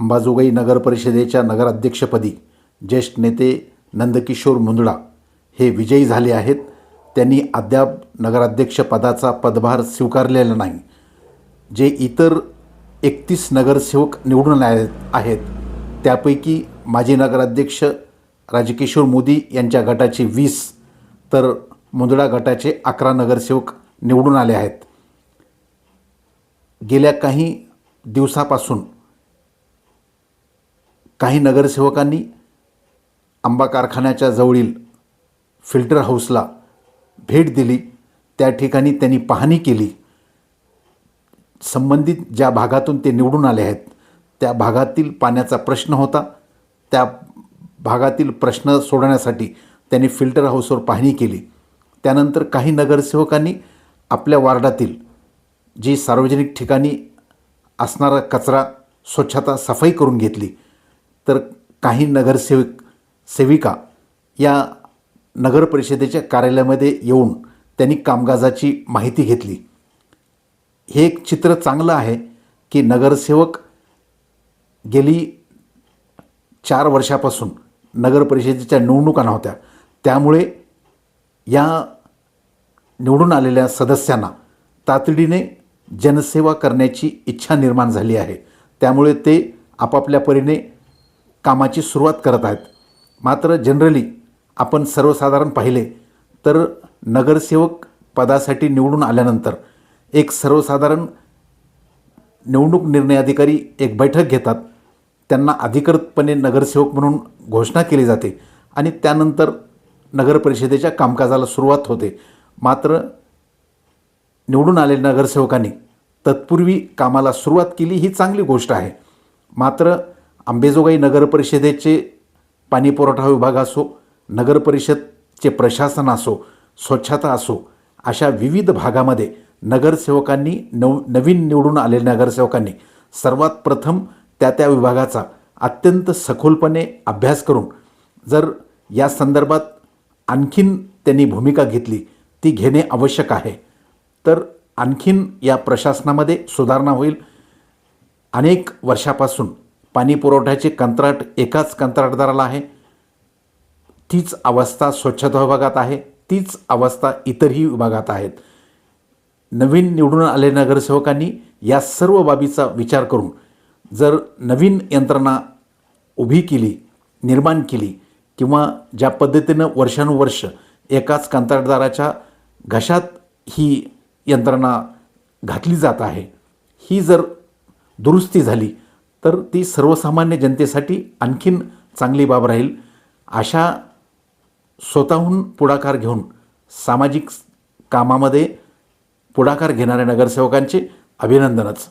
अंबाजोगाई नगर परिषदेच्या नगराध्यक्षपदी ज्येष्ठ नेते नंदकिशोर मुंदडा हे विजयी झाले आहेत. त्यांनी अद्याप नगराध्यक्षपदाचा पदभार स्वीकारलेला नाही. जे इतर एकतीस नगरसेवक निवडून आले आहेत त्यापैकी माजी नगराध्यक्ष राजकिशोर मोदी यांच्या गटाचे वीस तर मुंदडा गटाचे अकरा नगरसेवक निवडून आले आहेत. गेल्या काही दिवसापासून काही नगरसेवकांनी आंबा कारखान्याच्या जवळील फिल्टर हाऊसला भेट दिली. त्या ठिकाणी त्यांनी पाहणी केली. संबंधित ज्या भागातून ते निवडून आले आहेत त्या भागातील पाण्याचा प्रश्न होता. त्या भागातील प्रश्न सोडवण्यासाठी त्यांनी फिल्टर हाऊसवर पाहणी केली. त्यानंतर काही नगरसेवकांनी आपल्या वार्डातील जी सार्वजनिक ठिकाणी असणारा कचरा स्वच्छता सफाई करून घेतली. तर काही नगरसेवक सेविका या नगर परिषदेच्या कार्यालयामध्ये येऊन त्यांनी कामकाजाची माहिती घेतली. हे एक चित्र चांगलं आहे की नगरसेवक गेली चार वर्षापासून नगर परिषदेच्या निवडणुका नव्हत्या. त्यामुळे या निवडून आलेल्या सदस्यांना तातडीने जनसेवा करण्याची इच्छा निर्माण झाली आहे. त्यामुळे ते आपापल्या परीने कामाची सुरुवात करत आहेत. मात्र जनरली आपण सर्वसाधारण पाहिले तर नगरसेवक पदासाठी निवडून आल्यानंतर एक सर्वसाधारण निवडणूक निर्णय अधिकारी एक बैठक घेतात. त्यांना अधिकृतपणे नगरसेवक म्हणून घोषणा केली जाते आणि त्यानंतर नगरपरिषदेच्या कामकाजाला सुरुवात होते. मात्र निवडून आलेल्या नगरसेवकांनी तत्पूर्वी कामाला सुरुवात केली ही चांगली गोष्ट आहे. मात्र आंबेजोगाई नगरपरिषदेचे पाणीपुरवठा विभाग असो नगरपरिषदचे प्रशासन असो स्वच्छता असो अशा विविध भागामध्ये नगरसेवकांनी नव नवीन निवडून आलेल्या नगरसेवकांनी सर्वात प्रथम त्या त्या विभागाचा अत्यंत सखोलपणे अभ्यास करून जर या संदर्भात आणखीन त्यांनी भूमिका घेतली ती घेणे आवश्यक आहे. तर आणखीन या प्रशासनामध्ये सुधारणा होईल. अनेक वर्षापासून पाणी पुरवठ्याचे कंत्राट एकाच कंत्राटदाराला आहे. तीच अवस्था स्वच्छता विभागात आहे. तीच अवस्था इतरही विभागात आहेत. नवीन निवडून आले नगरसेवकांनी या सर्व बाबीचा विचार करून जर नवीन यंत्रणा उभी केली निर्माण केली किंवा ज्या पद्धतीनं वर्षानुवर्ष एकाच कंत्राटदाराच्या घशात ही यंत्रणा घातली जात आहे ही जर दुरुस्ती झाली तर ती सर्वसामान्य जनतेसाठी आणखीन चांगली बाब राहील. अशा स्वतःहून पुढाकार घेऊन सामाजिक कामामध्ये पुढाकार घेणाऱ्या नगरसेवकांचे अभिनंदनच.